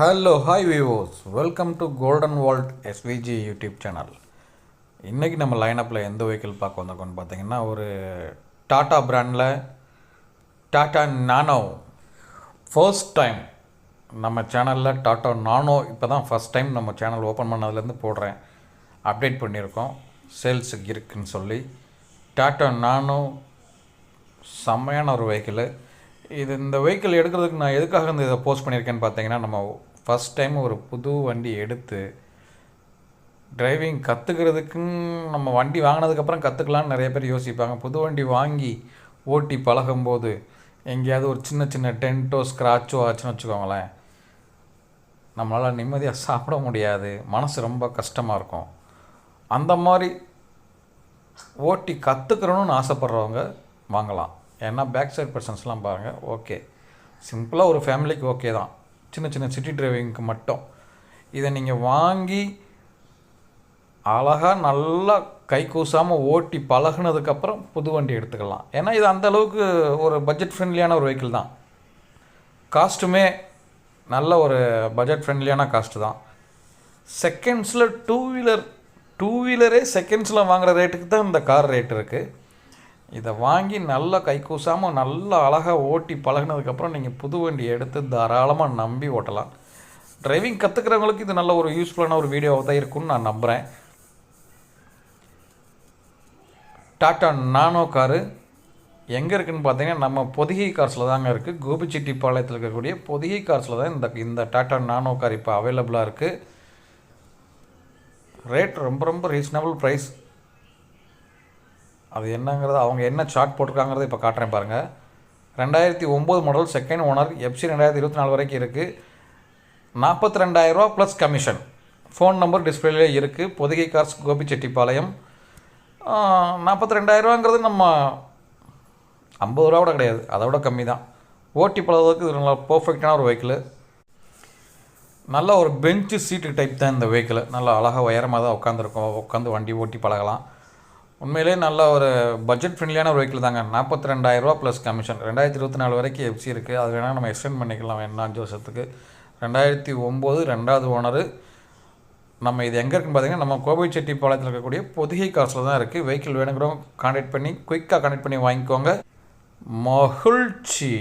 Hello hi viewers welcome to golden vault SVG YouTube channel இன்றைக்கி நம்ம லைனப்பில் எந்த vehicle பார்க்க வந்திருக்கோம்னு பார்த்தீங்கன்னா ஒரு டாட்டா பிராண்டில் டாட்டா நானோ ஃபர்ஸ்ட் டைம் நம்ம சேனலில் டாட்டா நானோ இப்போ தான் ஃபஸ்ட் டைம் நம்ம சேனல் ஓப்பன் பண்ணதுலேருந்து போடுறேன். அப்டேட் பண்ணியிருக்கோம். சேல்ஸுக்கு இருக்குன்னு சொல்லி. டாட்டா நானோ செம்மையான ஒரு வெஹிக்கிள் இது இந்த வெஹிக்கிள் எடுக்கிறதுக்கு நான் எதுக்காக இந்த இதை போஸ்ட் பண்ணியிருக்கேன்னு பார்த்தீங்கன்னா நம்ம ஃபஸ்ட் டைம் ஒரு புது வண்டி எடுத்து டிரைவிங் கற்றுக்கிறதுக்குன்னு நம்ம வண்டி வாங்கினதுக்கப்புறம் கற்றுக்கலான்னு நிறைய பேர் யோசிப்பாங்க. புது வண்டி வாங்கி ஓட்டி பழகும்போது எங்கேயாவது ஒரு சின்ன சின்ன டென்ட்டோ ஸ்க்ராச்சோ ஆச்சுன்னு வச்சுக்கோங்களேன். நம்மளால் நிம்மதியாக சாப்பிட முடியாது. மனசு ரொம்ப கஷ்டமாக இருக்கும். அந்த மாதிரி ஓட்டி கற்றுக்கிறணும்னு ஆசைப்பட்றவங்க வாங்கலாம். ஏன்னா பேக் சைட் பர்சன்ஸ்லாம் பாருங்கள் ஓகே சிம்பிளாக ஒரு ஃபேமிலிக்கு ஓகே தான். சின்ன சின்ன சிட்டி டிரைவிங்க்கு மட்டும். இதை நீங்கள் வாங்கி அழகாக நல்லா கை கூசாமல் ஓட்டி பழகுனதுக்கப்புறம் புது வண்டி எடுத்துக்கலாம். ஏன்னா இது அந்த அளவுக்கு ஒரு பட்ஜெட் ஃப்ரெண்ட்லியான ஒரு வெஹிக்கிள் தான். காஸ்ட்டுமே நல்ல ஒரு பட்ஜெட் ஃப்ரெண்ட்லியான காஸ்ட்டு தான். செகண்ட்ஸில் டூ வீலர் டூ வீலரே செகண்ட்ஸில் வாங்குகிற ரேட்டுக்கு தான் இந்த கார் ரேட் இருக்குது இதை வாங்கி நல்லா கை கூசாமல் நல்லா அழகாக ஓட்டி பழகினதுக்கப்புறம் நீங்கள் புது வண்டி எடுத்து தாராளமாக நம்பி ஓட்டலாம். டிரைவிங் கற்றுக்கிறவங்களுக்கு இது நல்ல ஒரு யூஸ்ஃபுல்லான ஒரு வீடியோவாக தான் இருக்கும்னு நான் நம்புகிறேன் டாட்டா நானோ காரு எங்கே இருக்குதுன்னு பார்த்தீங்கன்னா நம்ம பொதிகை கார்ஸில் தாங்க இருக்குது கோபிச்செட்டி பாளையத்தில் இருக்கக்கூடிய பொதிகை கார்ஸில் தான் இந்த இந்த டாட்டா நானோ கார் இப்போ அவைலபிளாக இருக்குது ரேட் ரொம்ப ரொம்ப ரீசனபிள் ப்ரைஸ் அது என்னங்கிறது அவங்க என்ன சார்ட் போட்டிருக்காங்கிறத இப்போ காட்டுறேன் பாருங்கள் ரெண்டாயிரத்தி ஒம்பது மாடல் செகண்ட் ஓனர் எஃப்சி ரெண்டாயிரத்தி இருபத்தி நாலு வரைக்கும் இருக்குது நாற்பத்தி ரெண்டாயிரரூவா ப்ளஸ் கமிஷன் ஃபோன் நம்பர் டிஸ்பிளேலே இருக்குது பொதிகை கார்ஸ் கோபிச்செட்டிப்பாளையம். நாற்பத்தி ரெண்டாயிரரூவாங்கிறது நம்ம ஐம்பது ரூபா கூட கிடையாது. அதை விட கம்மி தான். ஓட்டி பழகிறதுக்கு இது நல்லா பர்ஃபெக்டான ஒரு வெஹிக்கிள் நல்ல ஒரு பெஞ்சு சீட்டு டைப் தான் இந்த வெஹிக்கிள் நல்லா அழகாக உயரமாக தான் உட்காந்துருக்கோம் உட்காந்து வண்டி ஓட்டி பழகலாம். உண்மையிலே நல்ல ஒரு பட்ஜெட் ஃப்ரெண்ட்லியான ஒரு வெஹிக்கிள் தாங்க. நாற்பத்தி ரெண்டாயிரரூவா ப்ளஸ் கமிஷன் ரெண்டாயிரத்தி இருபத்தி நாலு வரைக்கும் எஃப்சி இருக்குது அது வேணால் நம்ம எக்ஸ்டெண்ட் பண்ணிக்கலாம் என்ன அஞ்சு வருஷத்துக்கு ரெண்டாயிரத்தி ஒம்பது ரெண்டாவது ஓனரு நம்ம இது எங்கே இருக்குன்னு பார்த்தீங்கன்னா நம்ம கோபிச்செட்டிப்பாளையத்தில் இருக்கக்கூடிய பொதிகை காசில் தான் இருக்குது வெஹிக்கிள் வேணுங்கிறோம் கான்டாக்ட் பண்ணி குயிக்காக கான்டாக்ட் பண்ணி வாங்கிக்கோங்க. மகிழ்ச்சி.